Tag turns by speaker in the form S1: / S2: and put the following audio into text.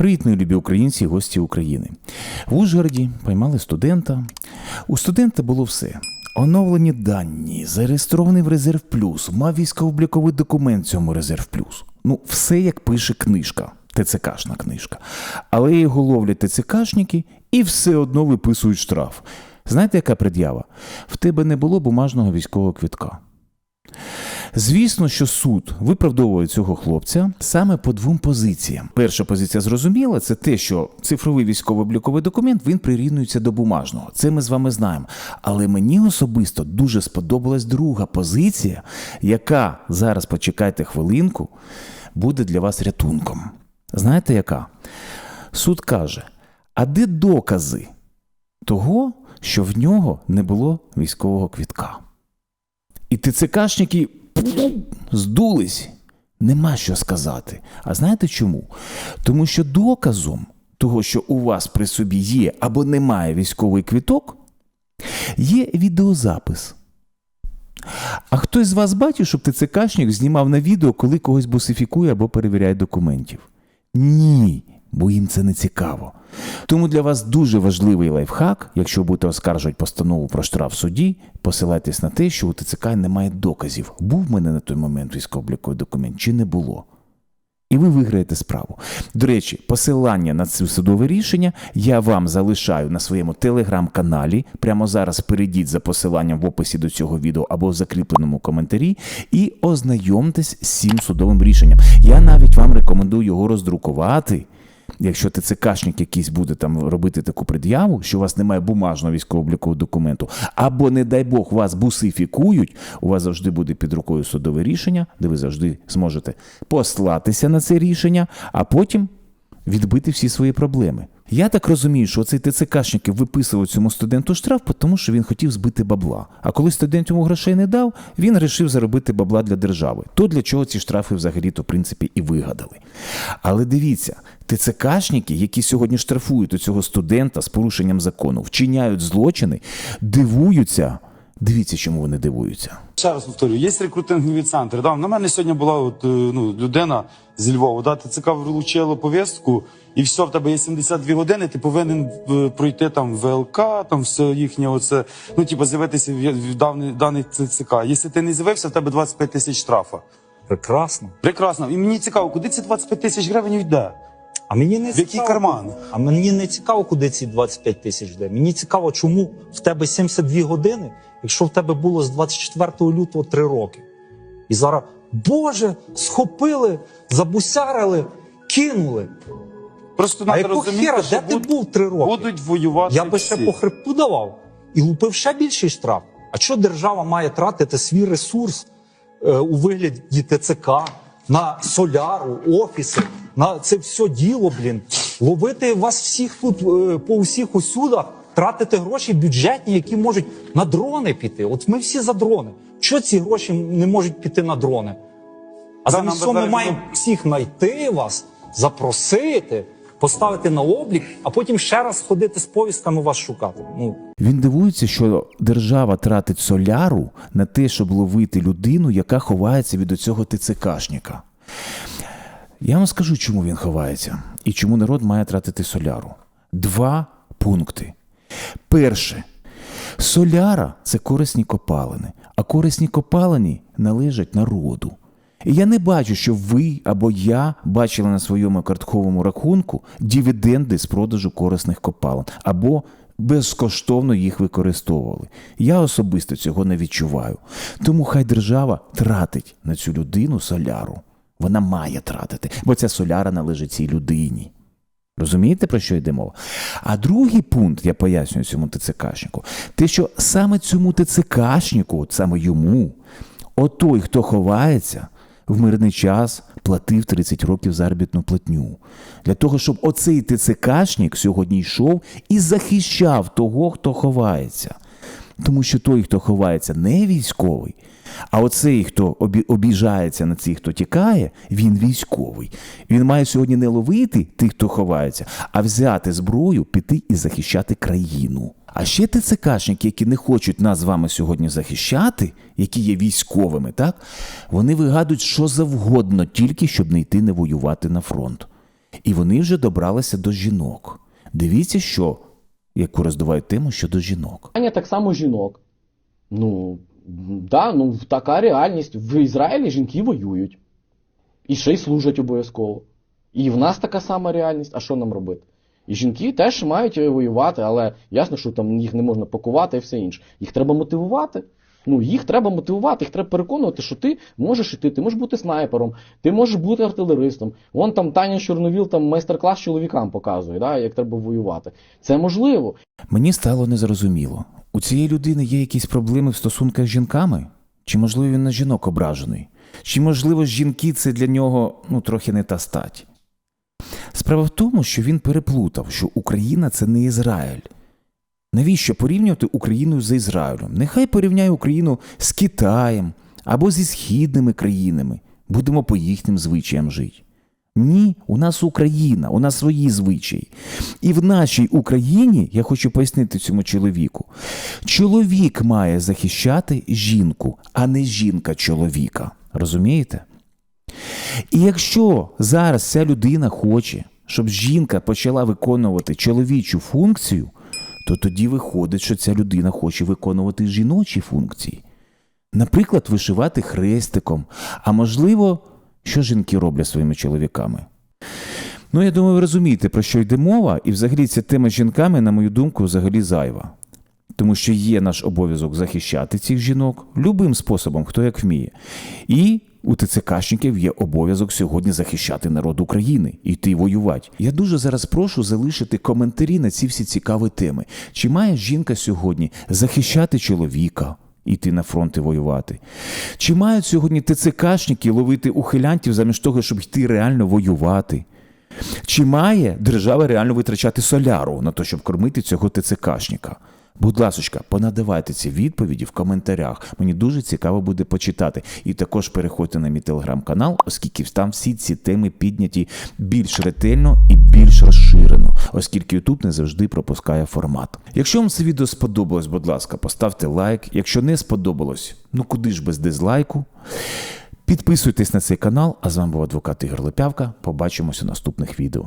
S1: Привіт, мої любі українці і гості України. В Ужгороді поймали студента. У студента було все. Оновлені дані, зареєстрований в Резерв Плюс, мав військово-обліковий документ цьому Резерв Плюс. Ну, все як пише книжка, ТЦКшна книжка. Але його ловлять ТЦКшники і все одно виписують штраф. Знаєте, яка пред'ява? В тебе не було бумажного військового квітка. Звісно, що суд виправдовує цього хлопця саме по двом позиціям. Перша позиція зрозуміла, це те, що цифровий військово-обліковий документ він прирівнюється до бумажного. Це ми з вами знаємо. Але мені особисто дуже сподобалась друга позиція, яка зараз почекайте хвилинку, буде для вас рятунком. Знаєте яка? Суд каже: а де докази того, що в нього не було військового квітка? І ТЦКшники здулись. Нема що сказати. А знаєте чому? Тому що доказом того, що у вас при собі є або немає військовий квіток, є відеозапис. А хтось з вас бачив, щоб ТЦКшник знімав на відео, коли когось бусифікує або перевіряє документів? Ні, бо їм це не цікаво. Тому для вас дуже важливий лайфхак, якщо будете оскаржувати постанову про штраф в суді, посилайтесь на те, що у ТЦК немає доказів, був в мене на той момент військово-обліковий документ чи не було. І ви виграєте справу. До речі, посилання на це судове рішення я вам залишаю на своєму телеграм-каналі. Прямо зараз перейдіть за посиланням в описі до цього відео або в закріпленому коментарі і ознайомтесь з цим судовим рішенням. Я навіть вам рекомендую його роздрукувати. Якщо ТЦКшник якийсь буде там робити таку пред'яву, що у вас немає бумажного військово-облікового документу, або, не дай Бог, вас бусифікують, у вас завжди буде під рукою судове рішення, де ви завжди зможете послатися на це рішення, а потім відбити всі свої проблеми. Я так розумію, що цей ТЦКшники виписував цьому студенту штраф, тому що він хотів збити бабла. А коли студент йому грошей не дав, він вирішив заробити бабла для держави. То для чого ці штрафи взагалі-то, в принципі, і вигадали. Але дивіться, ТЦКшники, які сьогодні штрафують у цього студента з порушенням закону, вчиняють злочини, дивуються. Дивіться, чому вони дивуються.
S2: Ще раз повторю, є рекрутингові центри. Да, на мене сьогодні була от, е, ну, людина зі Львова. Да, ТЦК вручило повістку, і все, в тебе є 72 години, ти повинен е, пройти там ВЛК, там все їхнє, оце, ну, типу, з'явитися в, в даний, даний ТЦК. Якщо ти не з'явився, в тебе 25 тисяч штрафа.
S3: Прекрасно.
S2: Прекрасно. І мені цікаво, куди ці 25 тисяч гривень йде?
S3: А мені не
S2: В який
S3: цікаво.
S2: карман?
S3: А мені не цікаво, куди ці 25 тисяч йде. Мені цікаво, чому в тебе 72 години, якщо в тебе було з 24 лютого 3 роки. І зараз, Боже, схопили, забусярили, кинули.
S2: Просто
S3: А
S2: розуміти,
S3: хера, де ти
S2: буд-
S3: був 3 роки?
S2: будуть воювати
S3: Я би ще по хребту давав і лупив ще більший штраф. А що держава має тратити свій ресурс е, у вигляді ТЦК на соляру, офіси, на це все діло, блін. Ловити вас всіх тут е, по усіх усюдах, тратити гроші бюджетні, які можуть на дрони піти. От ми всі за дрони. Що ці гроші не можуть піти на дрони? А
S2: Да,
S3: замість цього ми маємо всіх знайти вас, запросити, поставити на облік, а потім ще раз ходити з повістками вас шукати. Ну
S1: Він дивується, що держава тратить соляру на те, щоб ловити людину, яка ховається від оцього ТЦКшника. Я вам скажу, чому він ховається і чому народ має тратити соляру. Два пункти. Перше, соляра це корисні копалини, а корисні копалини належать народу. І я не бачу, що ви або я бачили на своєму картковому рахунку дивіденди з продажу корисних копалин або безкоштовно їх використовували. Я особисто цього не відчуваю. Тому хай держава тратить на цю людину соляру. Вона має тратити, бо ця соляра належить цій людині. Розумієте, про що йде мова? А другий пункт, я пояснюю цьому ТЦКшнику, те, що саме цьому ТЦКшнику, от саме йому, отой, хто ховається, в мирний час платив 30 років заробітну платню. Для того, щоб оцей ТЦКшник сьогодні йшов і захищав того, хто ховається. Тому що той, хто ховається, не військовий, а оцей, хто обіжається на цих, хто тікає, він військовий. Він має сьогодні не ловити тих, хто ховається, а взяти зброю, піти і захищати країну. А ще ТЦКшники, які не хочуть нас з вами сьогодні захищати, які є військовими, так вони вигадують що завгодно, тільки щоб не йти не воювати на фронт. І вони вже добралися до жінок. Дивіться, що, яку роздувають тему щодо жінок.
S4: Аня так само жінок. Ну, да, ну така реальність. В Ізраїлі жінки воюють. І ще й служать обов'язково. І в нас така сама реальність. А що нам робити? І жінки теж мають воювати, але ясно, що там їх не можна пакувати і все інше. Їх треба мотивувати. Ну, їх треба мотивувати, їх треба переконувати, що ти можеш іти, ти можеш бути снайпером, ти можеш бути артилеристом. Вон там Таня Чорновіл там майстер-клас чоловікам показує, да, як треба воювати. Це можливо.
S1: Мені стало незрозуміло. У цієї людини є якісь проблеми в стосунках з жінками? Чи можливо він на жінок ображений? Чи можливо жінки це для нього ну, трохи не та стать? Справа в тому, що він переплутав, що Україна це не Ізраїль. Навіщо порівнювати Україну з Ізраїлем? Нехай порівняє Україну з Китаєм або зі східними країнами. Будемо по їхнім звичаям жити. Ні, у нас Україна, у нас свої звичаї. І в нашій Україні, я хочу пояснити цьому чоловіку, чоловік має захищати жінку, а не жінка чоловіка. Розумієте? І якщо зараз ця людина хоче, щоб жінка почала виконувати чоловічу функцію, то тоді виходить, що ця людина хоче виконувати жіночі функції. Наприклад, вишивати хрестиком, а можливо, що жінки роблять своїми чоловіками. Ну, я думаю, ви розумієте, про що йде мова, і взагалі ця тема з жінками, на мою думку, взагалі зайва. Тому що є наш обов'язок захищати цих жінок любим способом, хто як вміє. І у ТЦКшників є обов'язок сьогодні захищати народ України і йти воювати. Я дуже зараз прошу залишити коментарі на ці всі цікаві теми. Чи має жінка сьогодні захищати чоловіка? Іти на фронт і воювати. Чи мають сьогодні ТЦКшники ловити ухилянтів замість того, щоб йти реально воювати? Чи має держава реально витрачати соляру на те, щоб кормити цього ТЦКшника? Будь ласочка, понадавайте ці відповіді в коментарях. Мені дуже цікаво буде почитати. І також переходьте на мій телеграм-канал, оскільки там всі ці теми підняті більш ретельно і більш розширено, оскільки YouTube не завжди пропускає формат. Якщо вам це відео сподобалось, будь ласка, поставте лайк. Якщо не сподобалось, ну куди ж без дизлайку. Підписуйтесь на цей канал, а з вами був адвокат Ігор Лепявка. Побачимося у наступних відео.